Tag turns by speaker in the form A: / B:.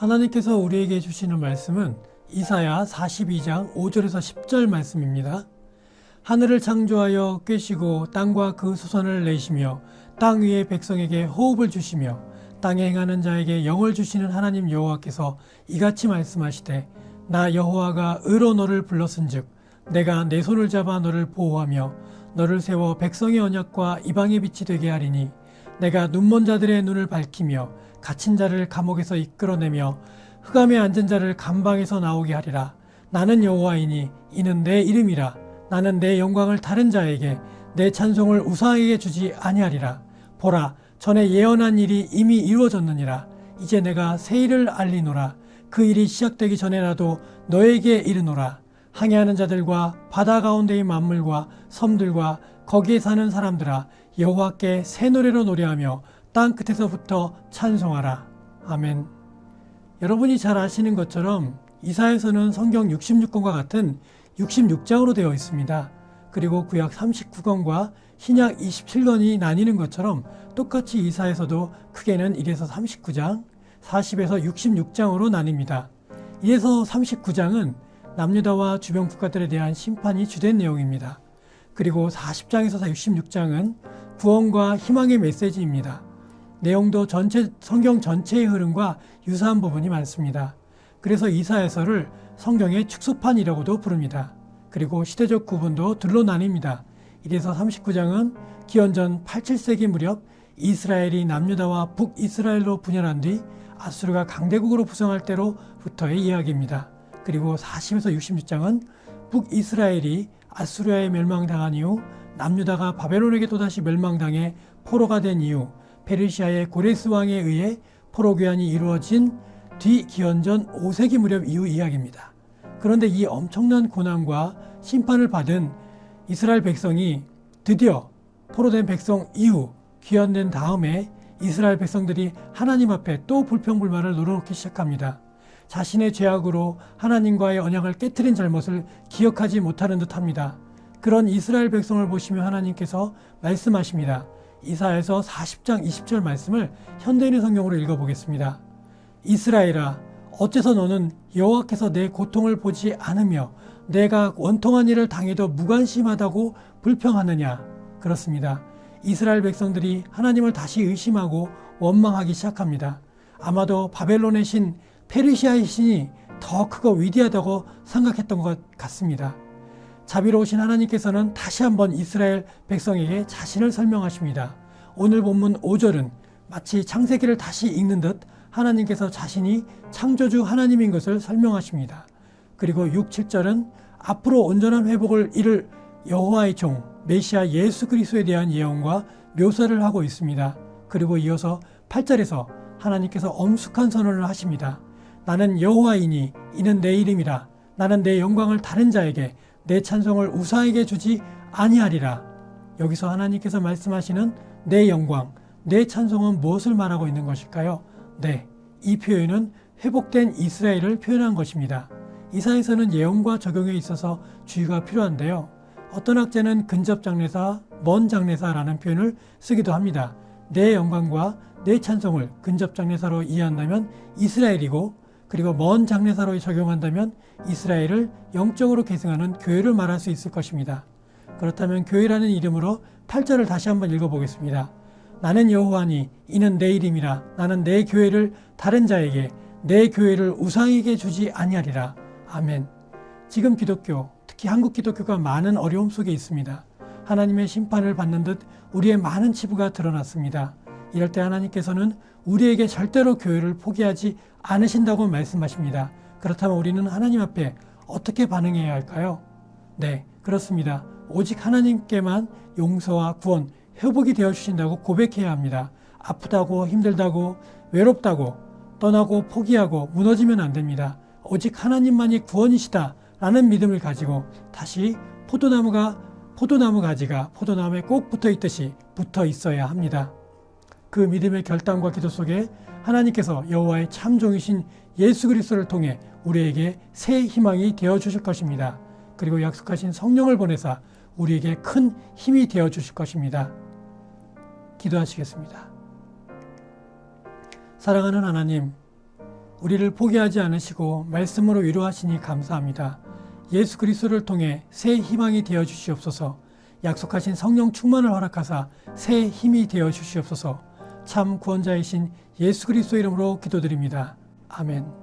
A: 하나님께서 우리에게 주시는 말씀은 이사야 42장 5절에서 10절 말씀입니다. 하늘을 창조하여 꿰시고 땅과 그 수선을 내시며 땅 위의 백성에게 호흡을 주시며 땅에 행하는 자에게 영을 주시는 하나님 여호와께서 이같이 말씀하시되 나 여호와가 의로 너를 불렀은즉 내가 내 손을 잡아 너를 보호하며 너를 세워 백성의 언약과 이방의 빛이 되게 하리니 내가 눈먼 자들의 눈을 밝히며 갇힌 자를 감옥에서 이끌어내며 흑암에 앉은 자를 감방에서 나오게 하리라. 나는 여호와이니 이는 내 이름이라. 나는 내 영광을 다른 자에게 내 찬송을 우상에게 주지 아니하리라. 보라 전에 예언한 일이 이미 이루어졌느니라. 이제 내가 새 일을 알리노라. 그 일이 시작되기 전에라도 너에게 이르노라. 항해하는 자들과 바다 가운데의 만물과 섬들과 거기에 사는 사람들아 여호와께 새 노래로 노래하며 땅 끝에서부터 찬송하라 아멘 여러분이 잘 아시는 것처럼 이사에서는 성경 66권과 같은 66장으로 되어 있습니다. 그리고 구약 39권과 신약 27권이 나뉘는 것처럼 똑같이 이사에서도 크게는 1에서 39장, 40에서 66장으로 나뉩니다. 1에서 39장은 남유다와 주변 국가들에 대한 심판이 주된 내용입니다. 그리고 40장에서 66장은 구원과 희망의 메시지입니다. 내용도 전체 성경 전체의 흐름과 유사한 부분이 많습니다. 그래서 이사에서를 성경의 축소판이라고도 부릅니다. 그리고 시대적 구분도 둘로 나뉩니다. 1에서 39장은 기원전 87세기 무렵 이스라엘이 남유다와 북이스라엘로 분열한 뒤 아수르가 강대국으로 부성할 때로부터의 이야기입니다. 그리고 40에서 66장은 북이스라엘이 아수르에 멸망당한 이후 남유다가 바벨론에게 또다시 멸망당해 포로가 된 이후 페르시아의 고레스 왕에 의해 포로 귀환이 이루어진 뒤 기원전 5세기 무렵 이후 이야기입니다. 그런데 이 엄청난 고난과 심판을 받은 이스라엘 백성이 드디어 포로된 백성 이후 귀환된 다음에 이스라엘 백성들이 하나님 앞에 또 불평불만을 늘어놓기 시작합니다. 자신의 죄악으로 하나님과의 언약을 깨뜨린 잘못을 기억하지 못하는 듯합니다. 그런 이스라엘 백성을 보시며 하나님께서 말씀하십니다. 이사에서 40장 20절 말씀을 현대인의 성경으로 읽어보겠습니다. 이스라엘아 어째서 너는 여호와께서 내 고통을 보지 않으며 내가 원통한 일을 당해도 무관심하다고 불평하느냐 그렇습니다. 이스라엘 백성들이 하나님을 다시 의심하고 원망하기 시작합니다. 아마도 바벨론의 신 페르시아의 신이 더 크고 위대하다고 생각했던 것 같습니다. 자비로우신 하나님께서는 다시 한번 이스라엘 백성에게 자신을 설명하십니다. 오늘 본문 5절은 마치 창세기를 다시 읽는 듯 하나님께서 자신이 창조주 하나님인 것을 설명하십니다. 그리고 6, 7절은 앞으로 온전한 회복을 이룰 여호와의 종 메시아 예수 그리스도에 대한 예언과 묘사를 하고 있습니다. 그리고 이어서 8절에서 하나님께서 엄숙한 선언을 하십니다. 나는 여호와이니 이는 내 이름이라 나는 내 영광을 다른 자에게 내 찬송을 우사에게 주지 아니하리라. 여기서 하나님께서 말씀하시는 내 영광, 내 찬송은 무엇을 말하고 있는 것일까요? 네, 이 표현은 회복된 이스라엘을 표현한 것입니다. 이사에서는 예언과 적용에 있어서 주의가 필요한데요. 어떤 학자는 근접 장례사, 먼 장례사라는 표현을 쓰기도 합니다. 내 영광과 내 찬송을 근접 장례사로 이해한다면 이스라엘이고 그리고 먼 장례사로 적용한다면 이스라엘을 영적으로 계승하는 교회를 말할 수 있을 것입니다. 그렇다면 교회라는 이름으로 8절을 다시 한번 읽어보겠습니다. 나는 여호와니 이는 내 이름이라 나는 내 교회를 다른 자에게 내 교회를 우상에게 주지 아니하리라. 아멘. 지금 기독교, 특히 한국 기독교가 많은 어려움 속에 있습니다. 하나님의 심판을 받는 듯 우리의 많은 치부가 드러났습니다. 이럴 때 하나님께서는 우리에게 절대로 교회를 포기하지 않으신다고 말씀하십니다. 그렇다면 우리는 하나님 앞에 어떻게 반응해야 할까요? 네, 그렇습니다. 오직 하나님께만 용서와 구원, 회복이 되어 주신다고 고백해야 합니다. 아프다고 힘들다고 외롭다고 떠나고 포기하고 무너지면 안 됩니다. 오직 하나님만이 구원이시다 라는 믿음을 가지고 다시 포도나무가 포도나무 가지가 포도나무에 꼭 붙어 있듯이 붙어 있어야 합니다. 그 믿음의 결단과 기도 속에 하나님께서 여호와의 참종이신 예수 그리스도를 통해 우리에게 새 희망이 되어 주실 것입니다. 그리고 약속하신 성령을 보내사 우리에게 큰 힘이 되어 주실 것입니다. 기도하시겠습니다. 사랑하는 하나님, 우리를 포기하지 않으시고 말씀으로 위로하시니 감사합니다. 예수 그리스도를 통해 새 희망이 되어 주시옵소서. 약속하신 성령 충만을 허락하사 새 힘이 되어 주시옵소서. 참 구원자이신 예수 그리스도 이름으로 기도드립니다. 아멘.